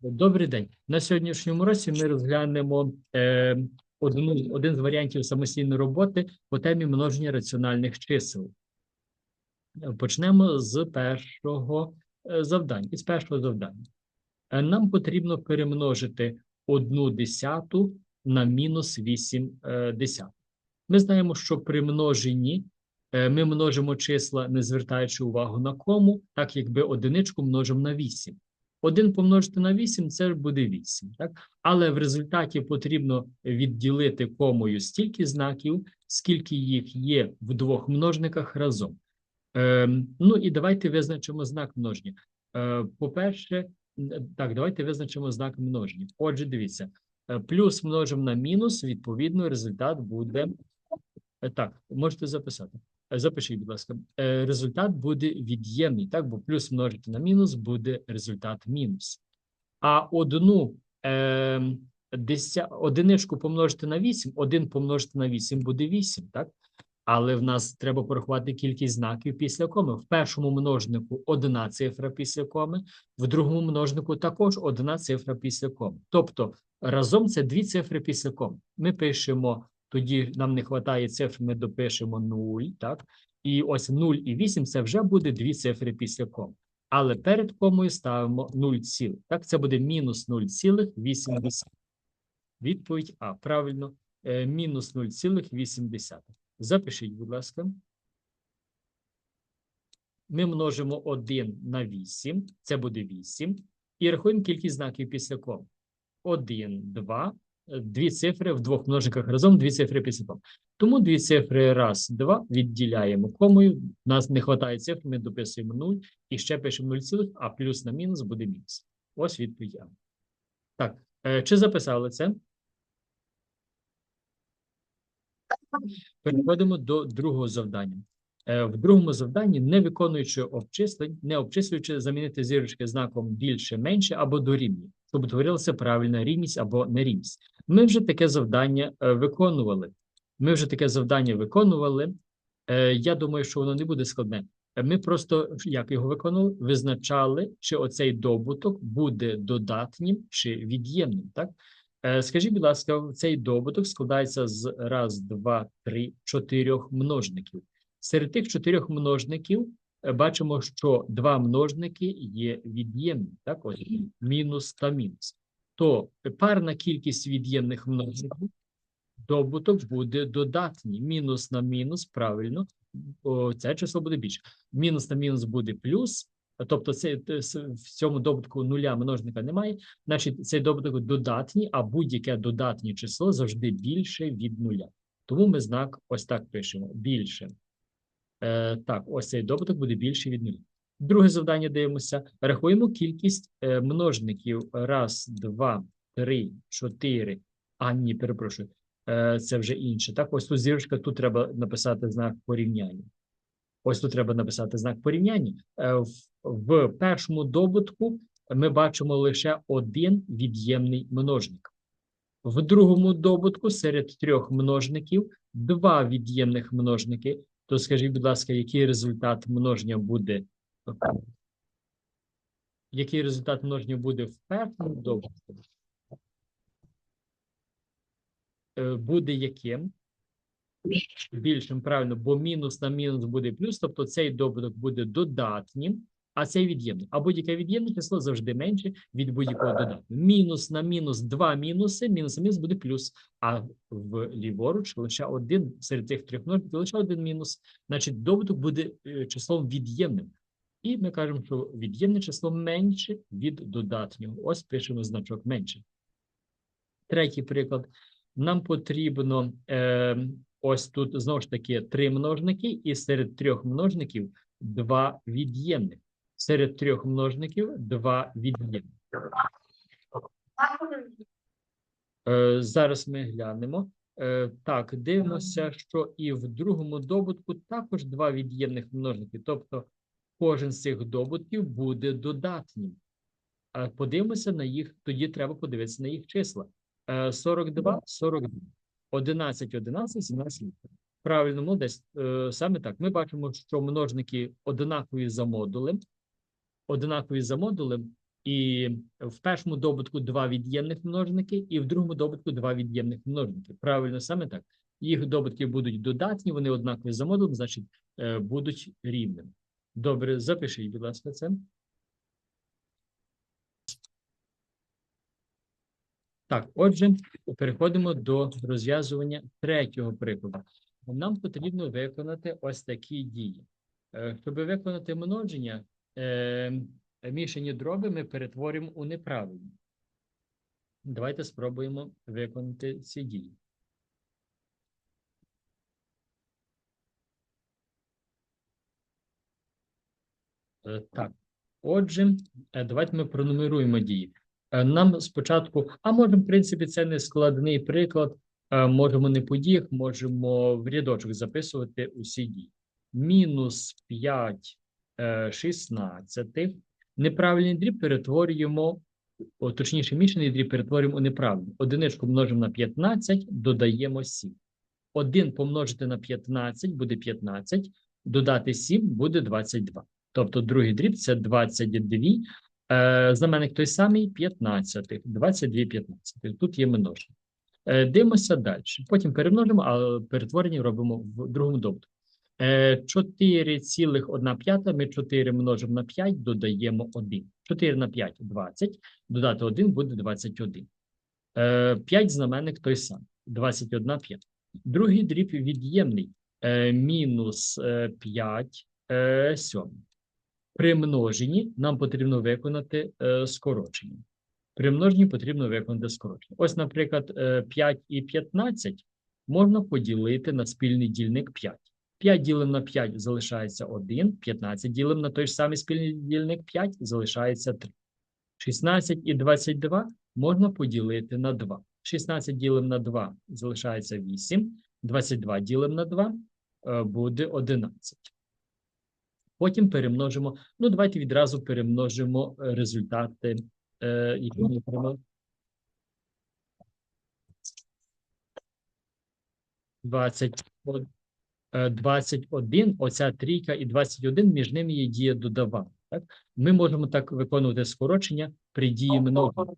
Добрий день. На сьогоднішньому році ми розглянемо е, одну, один з варіантів самостійної роботи по темі множення раціональних чисел. Почнемо з першого е, завдання. Із першого завдання. Е, Нам потрібно перемножити одну десяту на мінус 8 е, десятих. Ми знаємо, що при множенні ми множимо числа, не звертаючи увагу на кому, так якби одиничку множимо на 8. 1 помножити на 8 – це буде 8. Так? Але в результаті потрібно відділити комою стільки знаків, скільки їх є в двох множниках разом. Ем, ну і давайте визначимо знак множення. Е, по-перше, так, давайте визначимо знак множення. Отже, дивіться, е, плюс множимо на мінус, відповідно, результат буде. Е, Так, можете записати. Е, Запишіть, будь ласка. Е, Результат буде від'ємний, так, бо плюс множити на мінус буде результат мінус. А одну е, деся, одиничку помножити на 8, 1 помножити на 8 буде 8, так? Але в нас треба порахувати кількість знаків після коми. В першому множнику одна цифра після коми, в другому множнику також одна цифра після коми. Тобто разом це дві цифри після коми. Ми пишемо, тоді нам не вистачає цифр, ми допишемо 0, так? І ось 0 і 8 – це вже буде дві цифри після коми. Але перед комою ставимо 0 цілих. Так, це буде мінус 0,8. Відповідь А. Правильно, Е, мінус 0,8. Запишіть, будь ласка. Ми множимо 1 на 8, це буде 8. І рахуємо кількість знаків після коми. 1, 2, е, дві цифри в двох множниках разом, дві цифри після. Тому дві цифри раз, два відділяємо комою. Нас не вистачає цифр, ми дописуємо 0 і ще пишемо 0 цілих, а плюс на мінус буде мінус. Ось відповідь. Так, е, чи записали це? Переходимо до другого завдання. Е, В другому завданні, не виконуючи обчислень, не обчислюючи, замінити зірочки знаком більше, менше або дорівнює, щоб утворилася правильна рівність або нерівність. Ми вже таке завдання е, виконували. Ми вже таке завдання виконували. Е, Я думаю, що воно не буде складне. Ми просто як його виконували, визначали, чи оцей добуток буде додатнім чи від'ємним. Так? Скажіть, будь ласка, цей добуток складається з раз, два, три, чотирьох множників. Серед тих чотирьох множників е, бачимо, що два множники є від'ємні, так ось мінус та мінус. То парна кількість від'ємних множників добуток буде додатній. Мінус на мінус, правильно, це число буде більше. Мінус на мінус буде плюс, тобто це, в цьому добутку нуля множника немає, значить цей добуток додатній, а будь-яке додатнє число завжди більше від нуля. Тому ми знак ось так пишемо: більше. Е, так, ось цей добуток буде більший від нуля. Друге завдання дивимося. Рахуємо кількість е, множників. Раз, два, три, чотири. А, ні, перепрошую. Е, це вже інше. Так, ось тут зірочка, тут треба написати знак порівняння. Ось тут треба написати знак порівняння. В першому добутку ми бачимо лише один від'ємний множник. В другому добутку серед трьох множників два від'ємних множники. То скажіть, будь ласка, який результат множення буде? Який результат множення буде в першому добутку? Е, Буде яким? Більшим, правильно, бо мінус на мінус буде плюс, тобто цей добуток буде додатнім, а цей від'ємний. А будь-яке від'ємне число завжди менше від будь-якого додатку. Мінус на мінус два мінуси, мінус на мінус буде плюс. А в ліворуч лише один серед цих трьох множників лише один мінус. Значить, добуток буде е, числом від'ємним. І ми кажемо, що від'ємне число менше від додатнього. Ось пишемо значок менше. Третій приклад. Нам потрібно е, ось тут знову ж таки три множники, і серед трьох множників два від'ємних. Серед трьох множників два від'ємних. Е, зараз ми глянемо. Е, так, дивимося, що і в другому добутку також два від'ємних множники. Тобто кожен з цих добутків буде додатнім. А подивимося на їх, тоді треба подивитися на їх числа. Е, 42, 42. 11, 11, 17. Правильно, ну десь е, саме так. Ми бачимо, що множники однакові за модулем. Однакові за модулем, і в першому добутку два від'ємних множники, і в другому добутку два від'ємних множники. Правильно, саме так. Їх добутки будуть додатні, вони однакові за модулем, значить, е, будуть рівними. Добре, запишіть, будь ласка, це. Так, отже, переходимо до розв'язування третього прикладу. Нам потрібно виконати ось такі дії. Е, Щоб виконати множення, мішані дроби ми перетворимо у неправильні. Давайте спробуємо виконати ці дії. Е, Так, отже, е, давайте ми пронумеруємо дії. Е, Нам спочатку, а можемо, в принципі, це не складний приклад. Можемо не по діях, можемо в рядочок записувати усі дії. Мінус 5 е, 16. Неправильний дріб перетворюємо, о, точніше, мішаний дріб перетворюємо у неправильний. Одиничку множимо на 15, додаємо 7. 1 помножити на 15 буде 15, додати 7 буде 22. Тобто другий дріб це 22. Е, знаменник той самий 15, 22 15. Тут є множення. Е, дивимося далі. Потім перемножимо, а перетворення робимо в другому добутку. Е, 4,1 ми 4 множимо на 5, додаємо 1. 4 на 5 – 20, додати 1 буде 21. Е, 5 знаменник той самий, 21 п'ята. Другий дріб від'ємний, е, мінус е, 5 е, сьомих. При множенні нам потрібно виконати е, скорочення. При множенні потрібно виконати скорочення. Ось, наприклад, е, 5 і 15 можна поділити на спільний дільник 5. 5 ділимо на 5 залишається 1, 15 ділимо на той ж самий спільний дільник 5 залишається 3. 16 і 22 можна поділити на 2. 16 ділимо на 2 залишається 8, 22 ділимо на 2 е, буде 11. Потім перемножимо. Ну, давайте відразу перемножимо е, результати, е, які ми отримали. 20, е, 21, оця трійка і 21, між ними є дія додавання. Так? Ми можемо так виконувати скорочення при дії множення.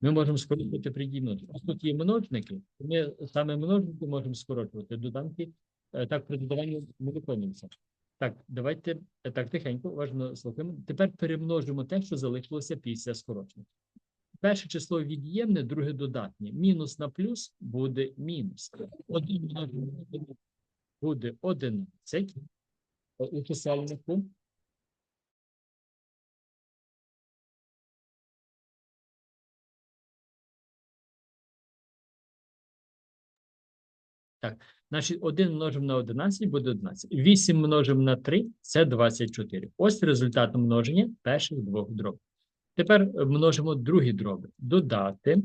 Ми можемо скорочувати при дії. Ось тут є множники, ми саме множники можемо скорочувати. Доданки, е, так, при додаванні ми виконуємося. Так, давайте е, так тихенько, уважно слухаємо. Тепер перемножимо те, що залишилося після скорочення. Перше число від'ємне, друге додатнє. Мінус на плюс буде мінус. Один буде 11 у чисельнику. Так, значить, 1 множимо на 11 буде 11. 8 множимо на 3 – це 24. Ось результат множення перших двох дробів. Тепер множимо другі дроби. Додати,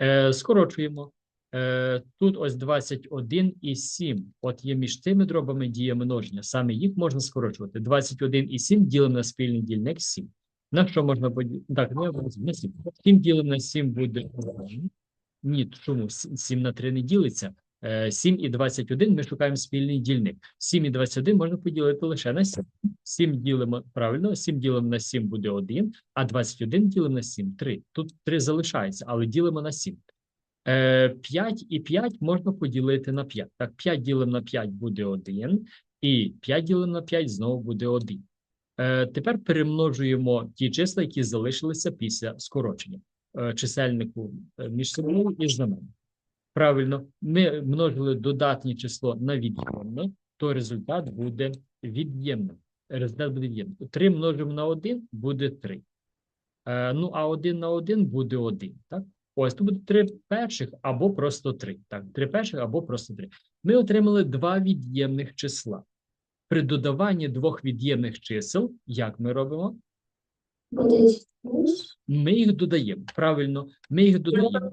е, скорочуємо. Е, тут ось 21 і 7. От є між цими дробами дія множення. Саме їх можна скорочувати. 21 і 7 ділимо на спільний дільник 7. На що можна поділити? Так, не обов'язково, на 7. 7 ділимо на 7 буде Ні, чому? 7 на 3 не ділиться. Е, 7 і 21 ми шукаємо спільний дільник. 7 і 21 можна поділити лише на 7. 7 ділимо, правильно, 7 ділимо на 7 буде 1, а 21 ділимо на 7 – 3. Тут 3 залишається, але ділимо на 7. Е, 5 і 5 можна поділити на 5. Так, 5 ділимо на 5 буде 1, і 5 ділимо на 5 знову буде 1. Е, тепер перемножуємо ті числа, які залишилися після скорочення е, чисельнику е, між собою і знаменем. Правильно, ми множили додатнє число на від'ємне, то результат буде від'ємним. Результат буде від'ємним. 3 множимо на 1 буде 3. Е, ну, а 1 на 1 буде 1. Так? Ось, то буде 3 перших або просто 3. Так, 3 перших або просто 3. Ми отримали два від'ємних числа. При додаванні двох від'ємних чисел, як ми робимо? Ми їх додаємо. Правильно, ми їх додаємо.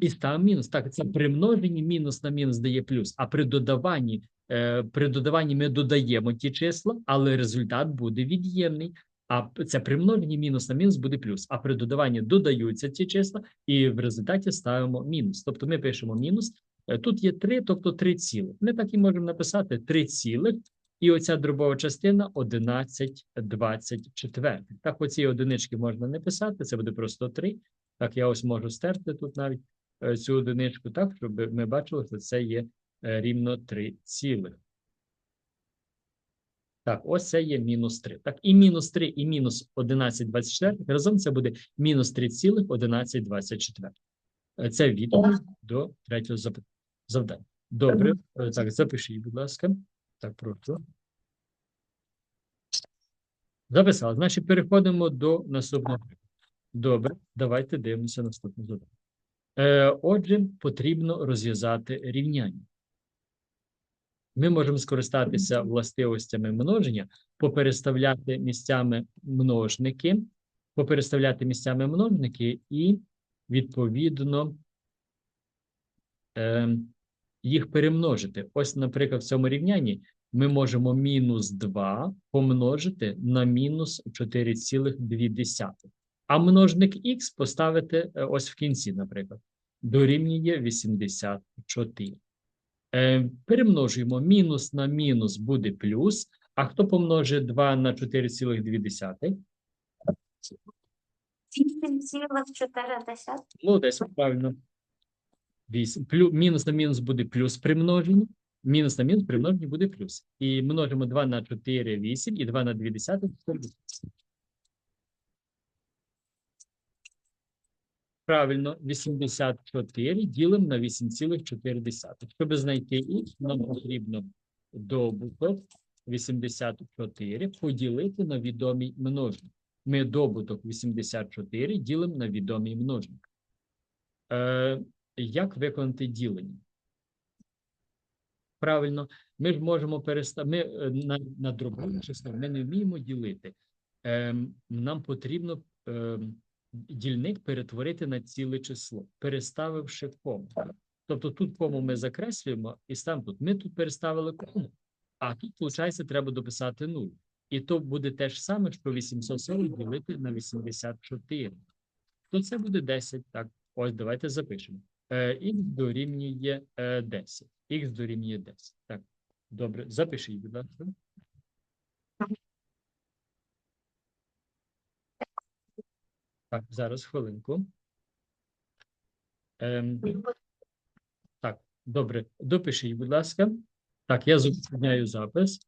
І ставимо мінус. Так, це при множенні мінус на мінус дає плюс. А при додаванні, е, при додаванні ми додаємо ті числа, але результат буде від'ємний. А це при множенні мінус на мінус буде плюс. А при додаванні додаються ці числа, і в результаті ставимо мінус. Тобто ми пишемо мінус. Е, Тут є 3, тобто 3 цілих. Ми так і можемо написати 3 цілих. І оця дробова частина 11 24. Так, оці одинички можна не писати, це буде просто 3. Так, я ось можу стерти тут навіть е, цю одиничку, так, щоб ми бачили, що це є е, рівно 3 цілих. Так, ось це є мінус 3. Так, і мінус 3, і мінус 11 24. Разом це буде мінус 3 цілих 11 24. Е, Це відповідь до третього завдання. Добре, Е, так, запишіть, будь ласка. Так, прошу. Записали. Значить, переходимо до наступного. Добре, давайте дивимося наступне завдання. Е, отже, потрібно розв'язати рівняння. Ми можемо скористатися властивостями множення, попереставляти місцями множники, попереставляти місцями множники і, відповідно, е, їх перемножити. Ось, наприклад, в цьому рівнянні ми можемо мінус 2 помножити на мінус 4,2. А множник х поставити е, ось в кінці, наприклад, дорівнює 84. Е, перемножуємо мінус на мінус буде плюс. А хто помножить 2 на 4,2? 8,4. Ну, десь правильно. 8. Плю, мінус на мінус буде плюс при множенні. Мінус на мінус при множенні буде плюс. І множимо 2 на 4 – 8, і 2 на 2 десятих – Правильно, 84 ділимо на 8,4. Щоб знайти х, нам потрібно добуток 84 поділити на відомий множник. Ми добуток 84 ділимо на відомий множник. Е, як виконати ділення? Правильно, ми ж можемо переставити е, на, на дробове число ми не вміємо ділити. Ем, нам потрібно ем, дільник перетворити на ціле число, переставивши кому. Тобто тут кому ми закреслюємо, і там тут. Ми тут переставили кому, а тут, виходить, треба дописати 0. І то буде те ж саме, що 840 ділити на 84. То це буде 10. Так, ось давайте запишемо. Е, Х дорівнює е, 10. Х дорівнює 10. Так, добре, запишіть, будь ласка. Так, зараз хвилинку. Ем, так, добре, допишіть, будь ласка. Так, я зупиняю запис.